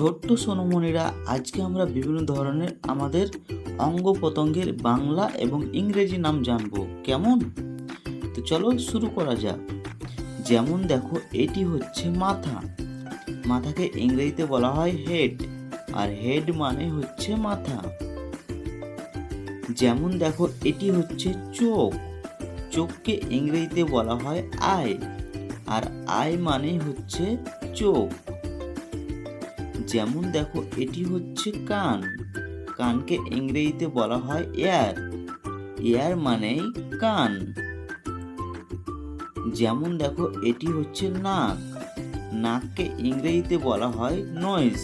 ছোট্ট সোনমণিরা আজকে আমরা বিভিন্ন ধরনের আমাদের অঙ্গ প্রত্যঙ্গের বাংলা এবং ইংরেজি নাম জানব। কেমন? তো চলো শুরু করা যাক। যেমন দেখো, এটি হচ্ছে মাথা। মাথাকে ইংরেজিতে বলা হয় হেড, আর হেড মানে হচ্ছে মাথা। যেমন দেখো, এটি হচ্ছে চোখ। চোখকে ইংরেজিতে বলা হয় আই, আর আই মানে হচ্ছে চোখ। যেমন দেখো, এটি হচ্ছে কান। কানকে ইংরেজিতে বলা হয় এয়ার। এয়ার মানেই কান। যেমন দেখো, এটি হচ্ছে নাক। নাককে ইংরেজিতে বলা হয় নয়েজ।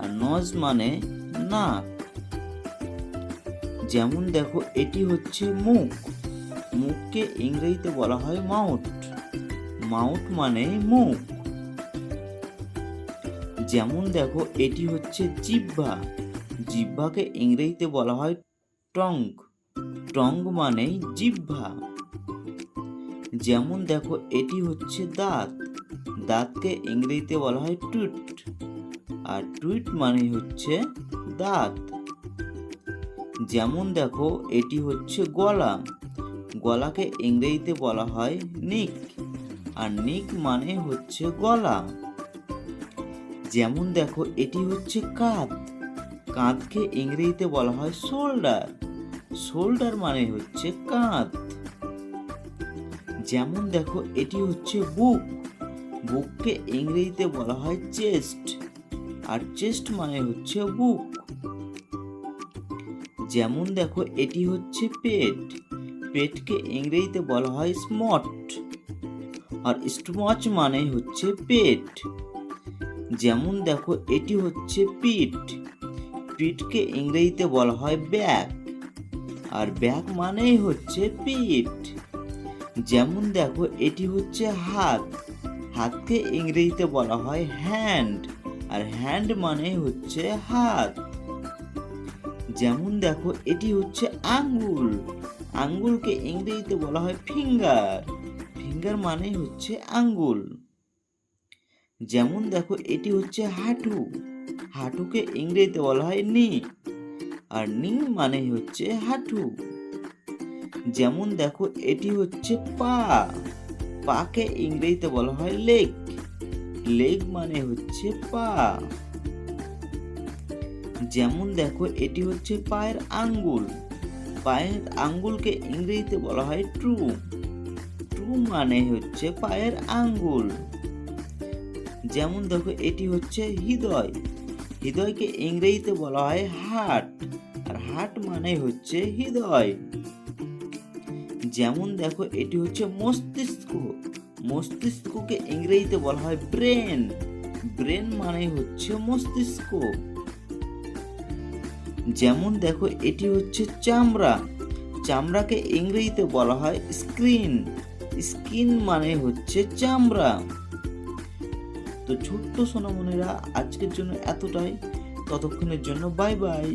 আর নজ মানে নাক। যেমন দেখো, এটি হচ্ছে মুখ। মুখকে ইংরেজিতে বলা হয় মাউথ। মাউথ মানে মুখ। যেমন দেখো, এটি হচ্ছে জিহ্বা। জিহ্বাকে ইংরেজিতে বলা হয় টং টং মানে জিহ্বা। যেমন দেখো, এটি হচ্ছে দাঁত। দাঁতকে ইংরেজিতে বলা হয় টুট আর টুইট মানে হচ্ছে দাঁত। যেমন দেখো, এটি হচ্ছে গলা। গলাকে ইংরেজিতে বলা হয় নিক। আর নিক মানে হচ্ছে গলা। যেমন দেখো, এটি হচ্ছে কাঁধ। কাঁধকে ইংরেজিতে বলা হয় শোল্ডার। শোল্ডার মানে হচ্ছে কাঁধ। যেমন দেখো, এটি হচ্ছে বুক। বুককে ইংরেজিতে বলা হয় চেস্ট। আর চেস্ট মানে হচ্ছে বুক। যেমন দেখো, এটি হচ্ছে পেট। পেটকে ইংরেজিতে বলা হয় স্মট। আর স্টমচ মানে হচ্ছে পেট। যেমন দেখো, এটি হচ্ছে পিঠ। পিঠকে ইংরেজিতে বলা হয় ব্যাক আর ব্যাক মানেই হচ্ছে পিঠ। যেমন দেখো, এটি হচ্ছে হাত। হাতকে ইংরেজিতে বলা হয় হ্যান্ড আর হ্যান্ড মানে হচ্ছে হাত। যেমন দেখো, এটি হচ্ছে আঙ্গুল। আঙ্গুলকে ইংরেজিতে বলা হয় ফিঙ্গার ফিঙ্গার মানে হচ্ছে আঙ্গুল। যেমন দেখো, এটি হচ্ছে হাঁটু। হাঁটুকে ইংরেজিতে বলা হয় নি। আর নি মানে হচ্ছে হাঁটু। যেমন দেখো, এটি হচ্ছে পা। পাকে ইংরেজিতে বলা হয় লেগ। লেগ মানে হচ্ছে পা। যেমন দেখো, এটি হচ্ছে পায়ের আঙ্গুল। পায়ের আঙ্গুলকে ইংরেজিতে বলা হয় ট্রু। ট্রু মানে হচ্ছে পায়ের আঙ্গুল। যেমন দেখো, এটি হচ্ছে হৃদয়। হৃদয়কে ইংরেজিতে বলা হয় হার্ট। আর হার্ট মানে হচ্ছে হৃদয়। যেমন দেখো, এটি হচ্ছে মস্তিষ্ক। মস্তিষ্ককে ইংরেজিতে বলা হয় ব্রেন। ব্রেন মানে হচ্ছে মস্তিষ্ক। যেমন দেখো, এটি হচ্ছে চামড়া। চামড়াকে ইংরেজিতে বলা হয় স্ক্রিন। স্কিন মানে হচ্ছে চামড়া। তো ছোট্ট সোনামনিরা আজকের জন্য এতটাই। ততক্ষণের জন্য বাই বাই